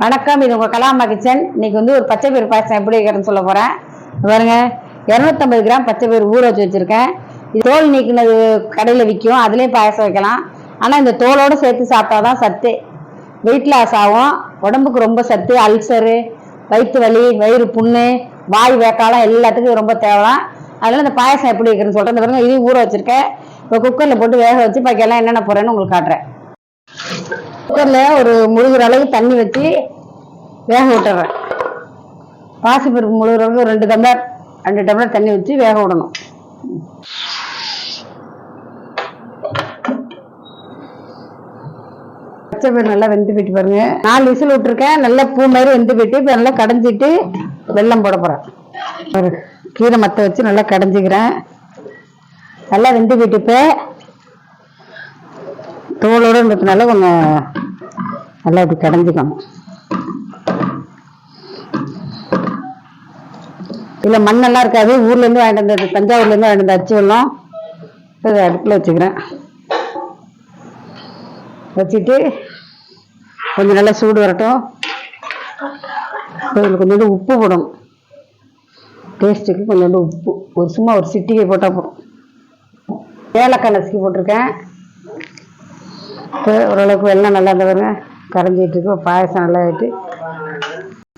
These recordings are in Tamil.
வணக்கம் இது உங்கள் கலாமா கிச்சன் இன்னைக்கு வந்து ஒரு பச்சை பயிறு பாயசம் எப்படி வைக்கிறதுன்னு சொல்ல போகிறேன் பாருங்க இரநூத்தம்பது கிராம் பச்சை பயிறு ஊற வச்சு வச்சுருக்கேன். இது தோல் நீக்கினது கடையில் விற்கும் அதுலேயும் பாயசம் வைக்கலாம். ஆனால் இந்த தோலோடு சேர்த்து சாப்பிட்டா தான் சத்து. வெயிட் லாஸ் ஆகும். உடம்புக்கு ரொம்ப சத்து அல்சரு வயிற்று வலி வயிறு புண்ணு வாய் வேக்காலம் எல்லாத்துக்கும் ரொம்ப தேவைலாம் அதனால் இந்த பாயசம் எப்படி வைக்கிறேன்னு சொல்கிறேன் இந்த பாருங்க இதையும் ஊற வச்சுருக்கேன். இப்போ குக்கரில் போட்டு வேக வச்சு பாக்கெல்லாம் என்னென்ன போகிறேன்னு உங்களுக்கு காட்டுறேன். குக்கரில் ஒரு முழுகிற அளவுக்கு தண்ணி வச்சு வேக விட்டுறேன். பாசிப்பருப்பு முழுகிற அளவுக்கு ரெண்டு டம்ளர் ரெண்டு டம்ளர் தண்ணி வச்சு வேக விடணும். பச்சை பயிர் நல்லா வெந்து போயிட்டு பாருங்க. நாலு விசில் விட்டுருக்கேன். நல்லா பூ மாதிரி வெந்து போயிட்டு இப்போ நல்லா கடைஞ்சிட்டு வெள்ளம் போட போகிறேன் ஒரு கீரை மத்த வச்சு நல்லா கடைஞ்சிக்கிறேன். நல்லா வெந்து போயிட்டு இப்போ தோலோடு இருந்ததுனால கொஞ்சம் நல்லா இப்படி கடைஞ்சிக்கணும். இதில் மண்ணெல்லாம் இருக்காது. ஊர்லேருந்து வாங்கிட்டு வந்தது தஞ்சாவூர்லேருந்து வாங்கிட்டு வந்த அச்சு வெள்ளம் இதை அடுப்பில் வச்சுக்கிறேன். வச்சுட்டு கொஞ்சம் நல்லா சூடு வரட்டும். இதில் கொஞ்சோண்டு உப்பு போடும் டேஸ்ட்டுக்கு கொஞ்சோண்டு உப்பு. ஒரு சும்மா ஒரு சிட்டிகை போட்டால் போதும். ஏலக்காய் நசுக்கி போட்டிருக்கேன். இப்போ ஓரளவுக்கு வெள்ளம் நல்லா இருந்த பாருங்க கரைஞ்சிட்டு இருக்கு. பாயசம் நல்லா ஆயிட்டு.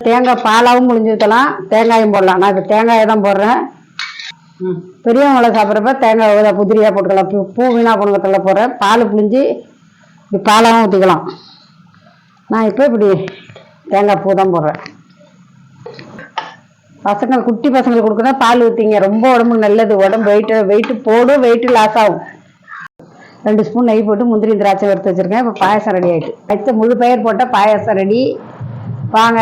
தேங்காய் பாலாவும் புளிஞ்சு ஊற்றலாம் தேங்காயும் போடலாம். நான் இப்போ தேங்காயை தான் போடுறேன். பெரியவங்களை சாப்பிட்றப்ப தேங்காய் புதிரியாக போட்டுக்கலாம். பூ பூ வீணா போனத்தில் போடுறேன். பால் புளிஞ்சு இப்படி பாலாவும் ஊற்றிக்கலாம் நான் இப்போ இப்படி தேங்காய் பூ தான் போடுறேன். பசங்க குட்டி பசங்களுக்கு கொடுக்குறேன். பால் ஊற்றிங்க ரொம்ப உடம்புக்கு நல்லது. உடம்பு வெயிட்டு வெயிட்டு போடும். வெயிட்டு லாஸ் ஆகும். ரெண்டு ஸ்பூன் நெய் போட்டு முந்திரி திராட்சை வறுத்து வச்சுருக்கேன். இப்போ பாயசம் ரெடி ஆகிட்டு அடுத்த முழு பயிர் போட்டால் பாயசம் ரெடி வாங்க.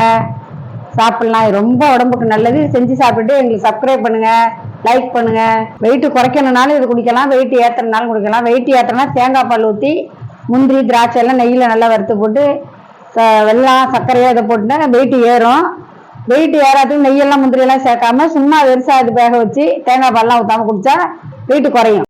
சாப்பிட்லாம். ரொம்ப உடம்புக்கு நல்லது. செஞ்சு சாப்பிட்டு எங்களுக்கு சப்ஸ்கிரைப் பண்ணுங்கள் லைக் பண்ணுங்கள் வெயிட்டு குறைக்கணுனாலும் இது குடிக்கலாம். வெயிட் ஏற்றுறனாலும் குடிக்கலாம். வெயிட் ஏற்றுனா தேங்காய் பால் ஊற்றி முந்திரி திராட்சை எல்லாம் நெய்யில் நல்லா வறுத்து போட்டு வெள்ளம் சர்க்கரையாக இதை போட்டுனா வெயிட்டு ஏறும். வெயிட்டு ஏறாதுக்கு நெய்யெல்லாம் முந்திரியெல்லாம் சேர்க்காம சும்மா வெறுசாக இது வேக வச்சு தேங்காய் பால்லாம் ஊற்றாம குடித்தா வெயிட்டு குறையும்.